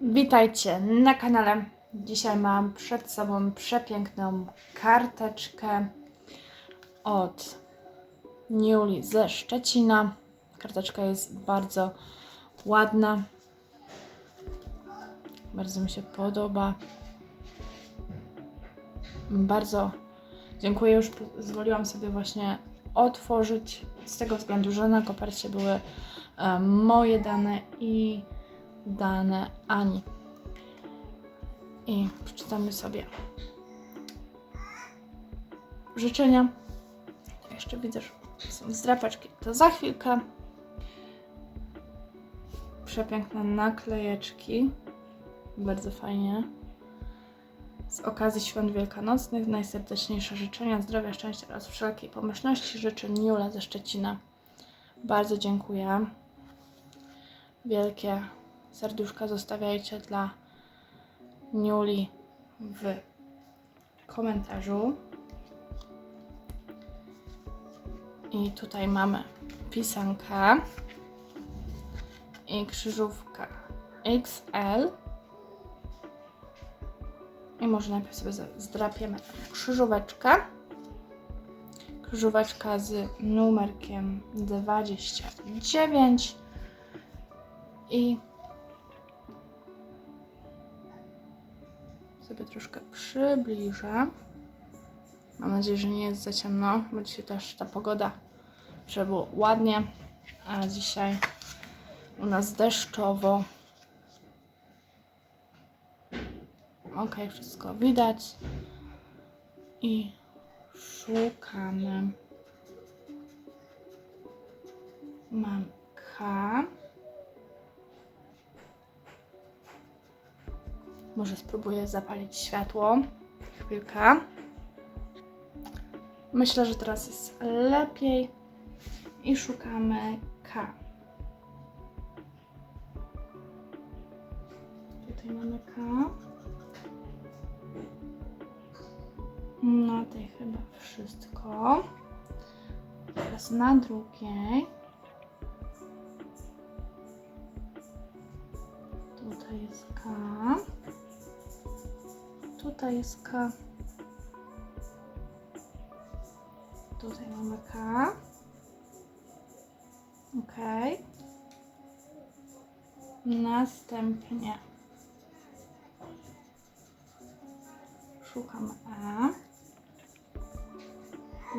Witajcie na kanale. Dzisiaj mam przed sobą przepiękną karteczkę od Niuli ze Szczecina. Karteczka jest bardzo ładna. Bardzo mi się podoba. Bardzo dziękuję. Już pozwoliłam sobie właśnie otworzyć z tego względu, że na kopercie były e, moje dane i dane Ani. I przeczytamy sobie życzenia. Jeszcze widzę, że są zdrapaczki. To za chwilkę. Przepiękne naklejeczki. Bardzo fajnie. Z okazji świąt wielkanocnych najserdeczniejsze życzenia zdrowia, szczęścia oraz wszelkiej pomyślności życzy Niula ze Szczecina. Bardzo dziękuję. Wielkie serduszka zostawiajcie dla Niuli w komentarzu. I tutaj mamy pisankę i krzyżówkę XL. I może najpierw sobie zdrapiemy krzyżóweczkę. Krzyżóweczka z numerkiem 29. I sobie troszkę przybliżę. Mam nadzieję, że nie jest za ciemno, bo dzisiaj też ta pogoda, żeby było ładnie, a dzisiaj u nas deszczowo. Ok, wszystko widać. I szukamy. Mam K. Może spróbuję zapalić światło. Chwilkę. Myślę, że teraz jest lepiej. I szukamy K. Tutaj mamy K. Na tej chyba wszystko. Teraz na drugiej. Tutaj jest K. Tutaj jest K. Tutaj mamy K. Ok. Następnie szukam E.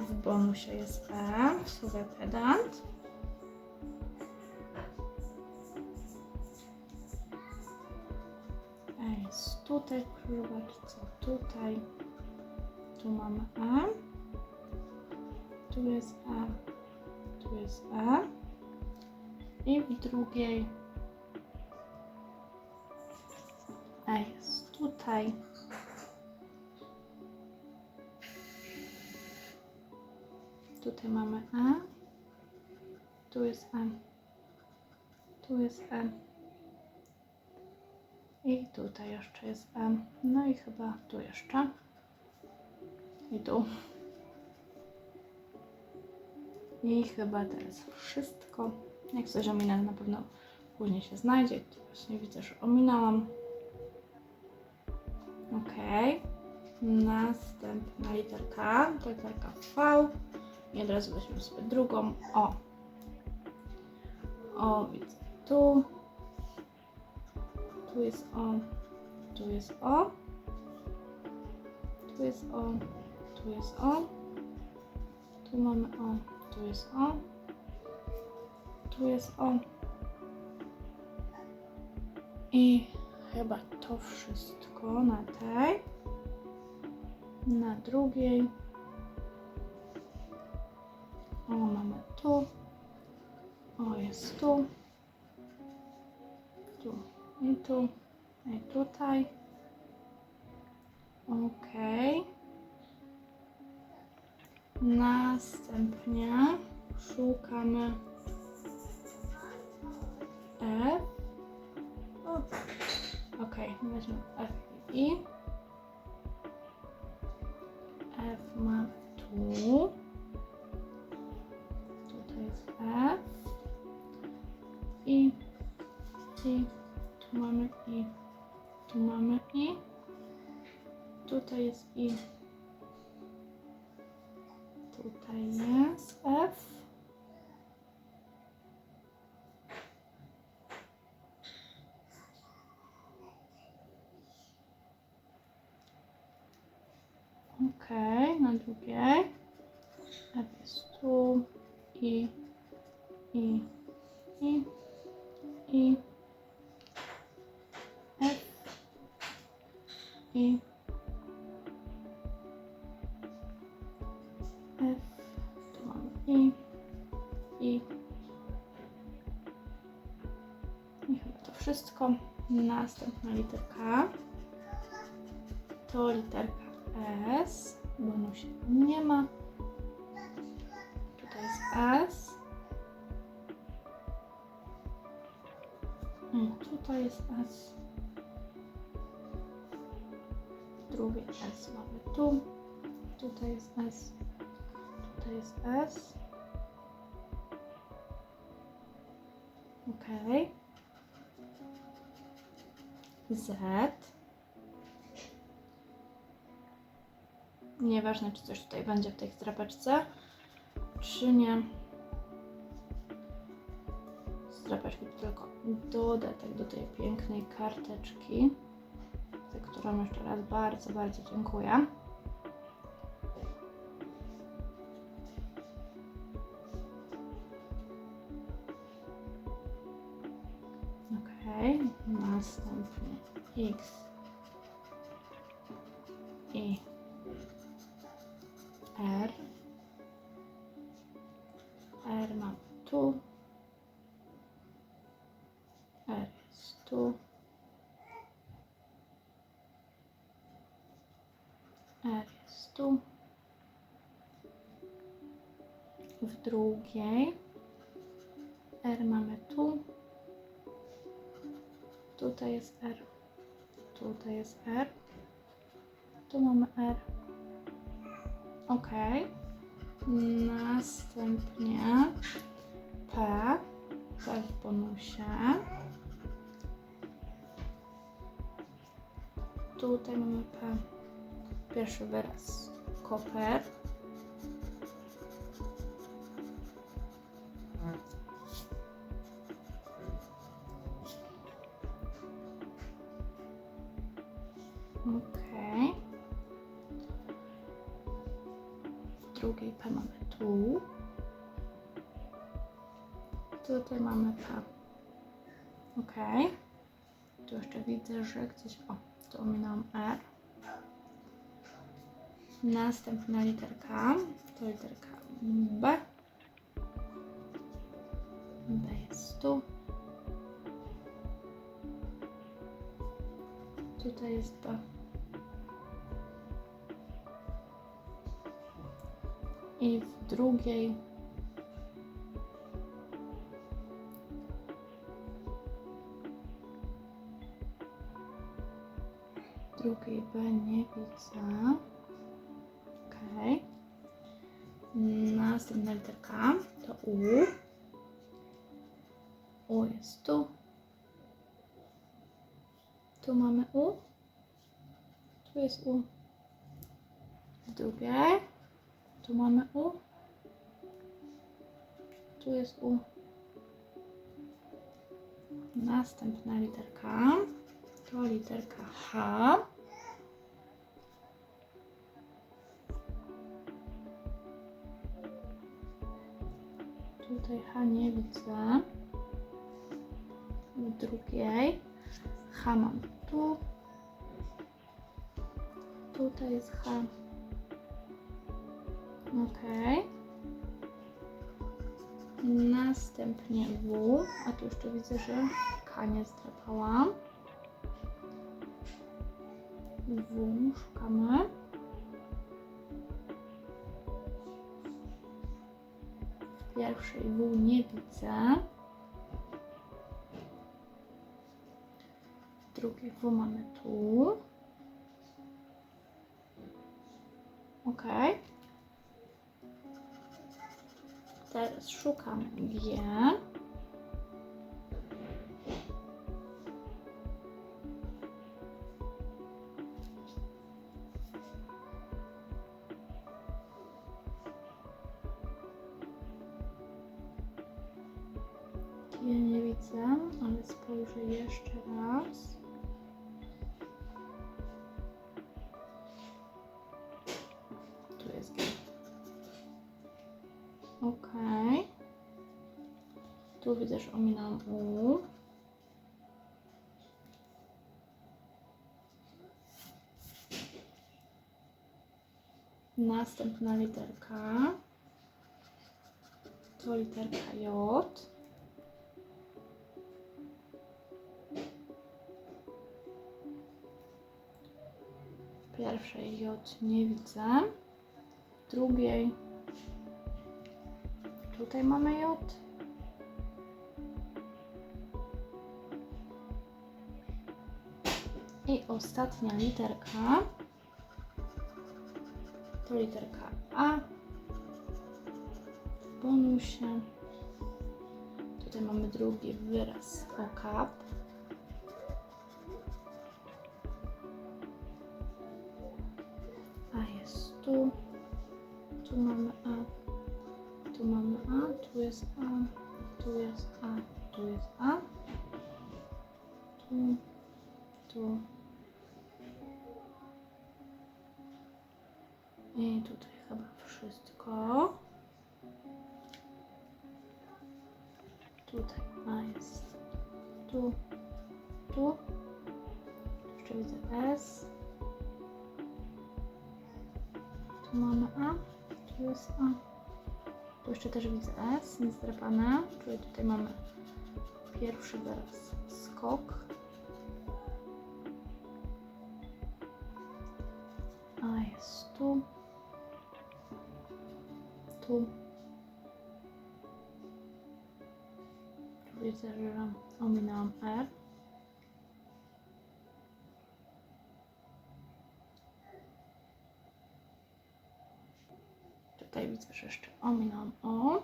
W bonusie jest E. Słowo pedant. Tutaj krzyżóweczce, tutaj. Tu mamy E. Tu jest E. Tu jest E. I w drugiej E jest tutaj. Tutaj mamy E. Tu jest E. Tu jest E. I tutaj jeszcze jest M. No i chyba tu jeszcze. I tu. I chyba teraz wszystko. Jak coś ominę, na pewno później się znajdzie. Tu właśnie widzę, że ominęłam. Ok. Następna literka. Literka V. I od razu weźmiemy sobie drugą. O. O, widzę tu. Tu jest O, tu jest O, tu jest O, tu jest O, tu mamy O, tu jest O, tu jest O. I chyba to wszystko na tej. Na drugiej. O, mamy tu. O, jest tu. I tu, i tutaj. Ok. Następnie szukamy F. O. Ok, weźmy F i I. F ma tu. Tutaj jest F. I, I tu mamy i Tu mamy I. Tutaj jest I. Tutaj jest F. Ok, na drugiej. F jest tu. I. I. Następna literka. To literka S. Bonusie nie ma. Tutaj jest S. I tutaj jest S. Drugie S mamy tu. Tutaj jest S. Tutaj jest S. Ok. Z. Nieważne, czy coś tutaj będzie w tej zdrapeczce, czy nie. Zdrapeczki to tylko dodatek do tej pięknej karteczki, za którą jeszcze raz bardzo, bardzo dziękuję. Ok, następnie X i R. R mam tu. R jest tu. R jest tu. W drugiej R mamy tu. Tutaj jest R. Tutaj jest R. Tu mamy R. Ok. Następnie P. P w bonusie. Tutaj mamy P. Pierwszy wyraz. Koper. Okej. W drugiej P mamy tu. Tutaj mamy P. Ok. Tu jeszcze widzę, że gdzieś. O, tu ominąłem R. Następna literka to literka B. B jest tu. Tutaj jest B. I w drugiej drugiej B nie widzę. Ok. Następna literka to U. U jest tu. Tu mamy U. Tu jest U. W drugiej. Tu mamy U. Tu jest U. Następna literka to literka H. Tutaj H nie widzę. Drugiej H mam tu. Tutaj jest H. Ok. Następnie W, a tu jeszcze widzę, że K nie. W szukamy. W pierwszej W nie widzę. W drugiej W mamy tu. Ok teraz szukam G. Ja nie widzę, ale spojrzę jeszcze raz. Że ominam U. Następna literka. To literka J. Pierwszej J nie widzę. Drugiej tutaj mamy J. I ostatnia literka to literka A w bonusie. Tutaj mamy drugi wyraz okap. A jest tu. Tu mamy A. Tu mamy A. Tu jest A. Tu jest A. Tu jest A. Tu. Tu. Tutaj chyba wszystko. Tutaj A jest. Tu. Tu. Jeszcze widzę S. Tu mamy A. Tu jest A. Tu jeszcze też widzę S, niezdrapane. Czyli tutaj mamy pierwszy wyraz skok. A jest tu. Tu. Tu widzę, że ominęłam R. Tutaj widzę, że jeszcze ominąłem O.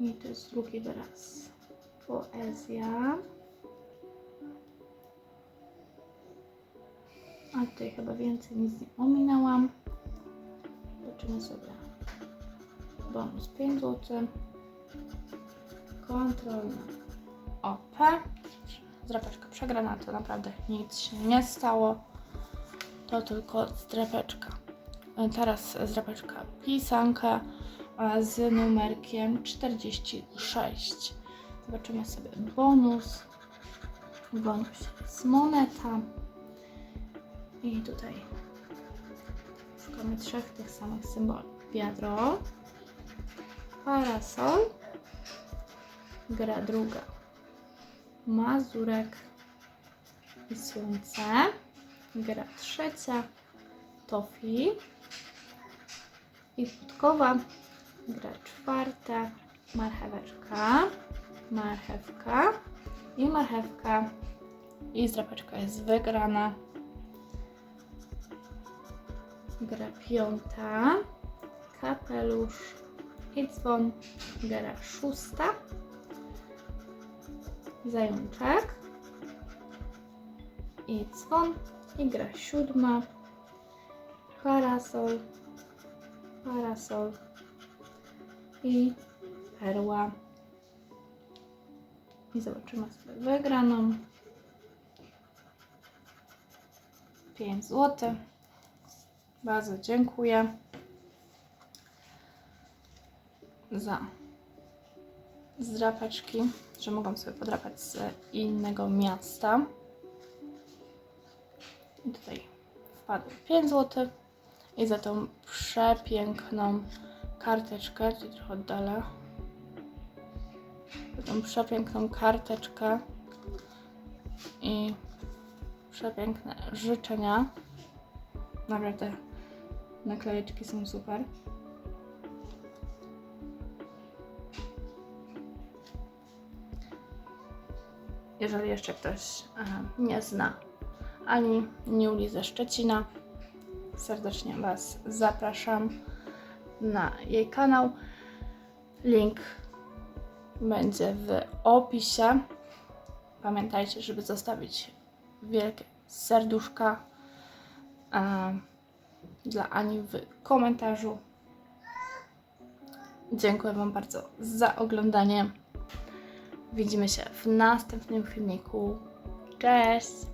I to jest drugi wyraz. Poezja. A tutaj chyba więcej nic nie ominęłam. Zobaczymy sobie. Bonus 5 zł. Kontrolny OP. Zdrapeczka przegrana, to naprawdę nic się nie stało. To tylko zdrapeczka. E, Teraz zdrapeczka pisanka z numerkiem 46. Zobaczymy sobie bonus. Bonusie jest moneta. I tutaj szukamy trzech tych samych symboli. Wiadro, parasol, gra druga, mazurek i słońce, gra trzecia, tofi i podkowa, gra czwarta, marcheweczka, marchewka i marchewka i zdrapeczka jest wygrana. Gra piąta, kapelusz i dzwon. Gra szósta, zajączek i dzwon. I gra siódma, parasol, parasol i perła. I zobaczymy sobie wygraną. 5 zł. Bardzo dziękuję za zdrapeczki, że mogłam sobie podrapać z innego miasta. I tutaj wpadło 5 zł i za tą przepiękną karteczkę, tutaj trochę oddalę, za tą przepiękną karteczkę i przepiękne życzenia. Naprawdę naklejeczki są super. Jeżeli jeszcze ktoś nie zna ani Niuli ze Szczecina, serdecznie Was zapraszam na jej kanał. Link będzie w opisie. Pamiętajcie, żeby zostawić wielkie serduszka e, dla Ani w komentarzu. Dziękuję Wam bardzo za oglądanie. Widzimy się w następnym filmiku. Cześć!